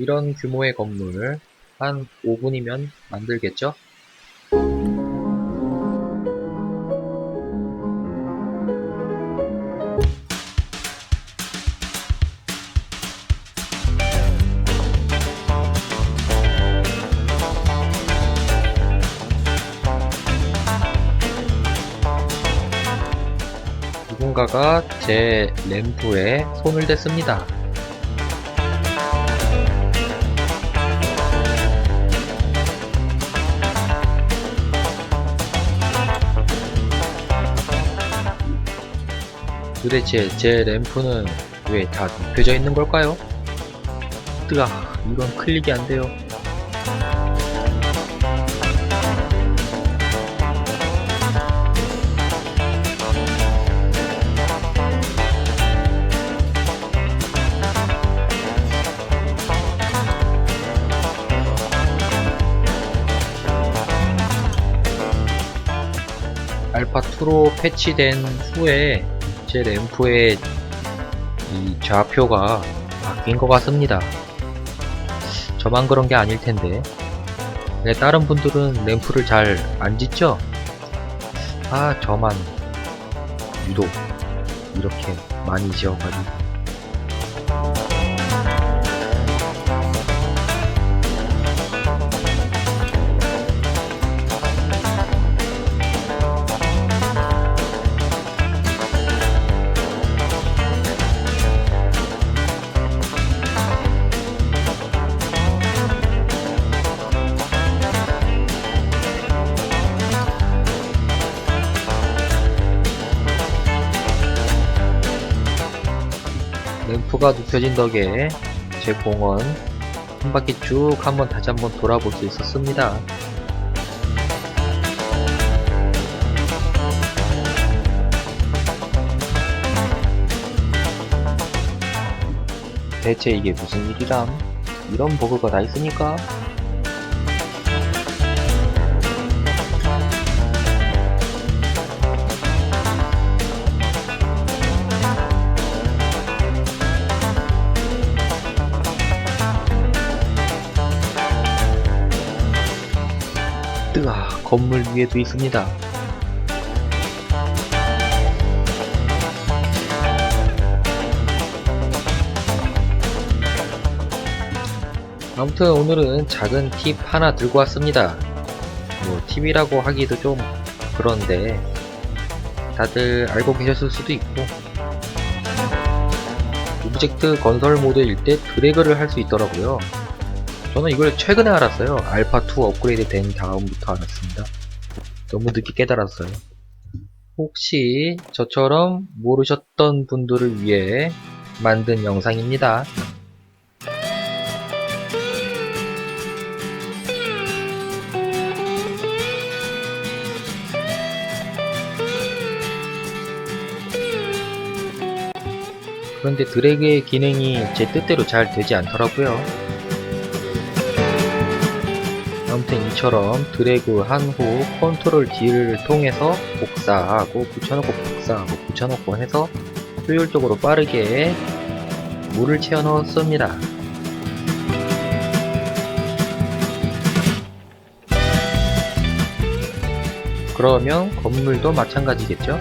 이런 규모의 건물 한 5분이면 만들겠죠? 누군가가 제 램프에 손을 댔습니다. 도대체 제 램프는 왜 다 눕혀져 있는 걸까요? 뜨아, 이건 클릭이 안 돼요. 알파2로 패치된 후에 제 램프의 이 좌표가 바뀐 것 같습니다. 저만 그런 게 아닐 텐데. 네, 다른 분들은 램프를 잘 안 짓죠? 아, 저만 유독 이렇게 많이 지어가지고. 램프가 눕혀진 덕에 제 공원 한 바퀴 쭉 한번 다시 한번 돌아볼 수 있었습니다. 대체 이게 무슨 일이람? 이런 버그가 다 있으니까? 뜨아, 건물 위에도 있습니다. 아무튼 오늘은 작은 팁 하나 들고 왔습니다. 뭐 팁이라고 하기도 좀 그런데 다들 알고 계셨을 수도 있고 오브젝트 건설 모드일 때 드래그를 할 수 있더라고요. 저는 이걸 최근에 알았어요. 알파2 업그레이드 된 다음부터 알았습니다. 너무 늦게 깨달았어요. 혹시 저처럼 모르셨던 분들을 위해 만든 영상입니다. 그런데 드래그의 기능이 제 뜻대로 잘 되지 않더라고요. 아무튼 이처럼 드래그 한 후 컨트롤 D를 통해서 복사하고 붙여놓고 복사하고 붙여놓고 해서 효율적으로 빠르게 물을 채워 넣었습니다. 그러면 건물도 마찬가지겠죠?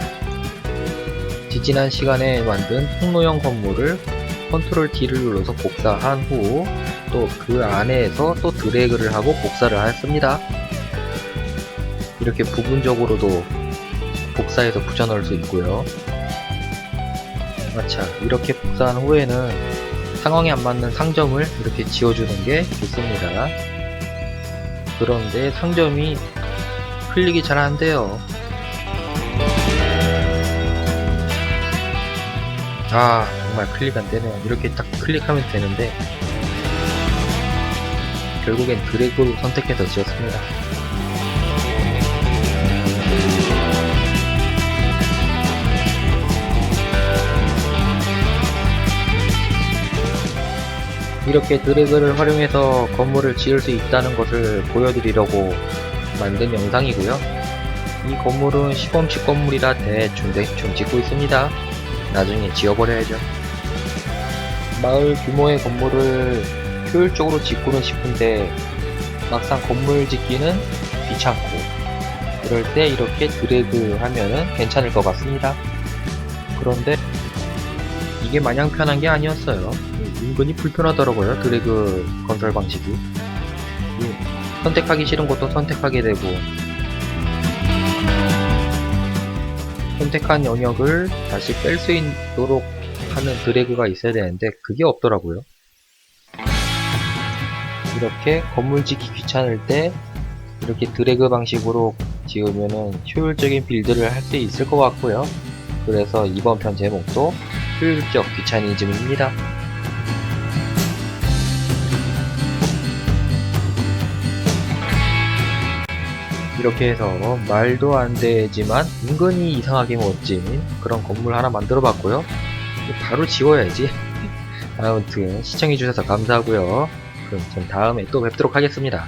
지지난 시간에 만든 통로형 건물을 컨트롤 D를 눌러서 복사한 후 또 그 안에서 또 드래그를 하고 복사를 했습니다. 이렇게 부분적으로도 복사해서 붙여 넣을 수 있고요. 아차, 이렇게 복사한 후에는 상황에 안 맞는 상점을 이렇게 지워주는 게 좋습니다. 그런데 상점이 클릭이 잘 안 돼요. 아, 정말 클릭 안 되네요. 이렇게 딱 클릭하면 되는데, 결국엔 드래그로 선택해서 지었습니다. 이렇게 드래그를 활용해서 건물을 지을 수 있다는 것을 보여드리려고 만든 영상이고요. 이 건물은 시범식 건물이라 대충 대충 짓고 있습니다. 나중에 지어버려야죠. 마을 규모의 건물을 효율적으로 짓고는 싶은데 막상 건물 짓기는 귀찮고 그럴 때 이렇게 드래그 하면은 괜찮을 것 같습니다. 그런데 이게 마냥 편한 게 아니었어요. 은근히 불편하더라고요. 드래그 건설 방식이. 이 선택하기 싫은 것도 선택하게 되고 선택한 영역을 다시 뺄 수 있도록 하는 드래그가 있어야 되는데 그게 없더라고요. 이렇게 건물 짓기 귀찮을 때 이렇게 드래그 방식으로 지으면은 효율적인 빌드를 할 수 있을 것 같고요. 그래서 이번 편 제목도 효율적 귀차니즘입니다. 이렇게 해서 말도 안 되지만 은근히 이상하게 멋진 그런 건물 하나 만들어 봤고요. 바로 지워야지. 아무튼 시청해주셔서 감사하고요. 그럼 전 다음에 또 뵙도록 하겠습니다.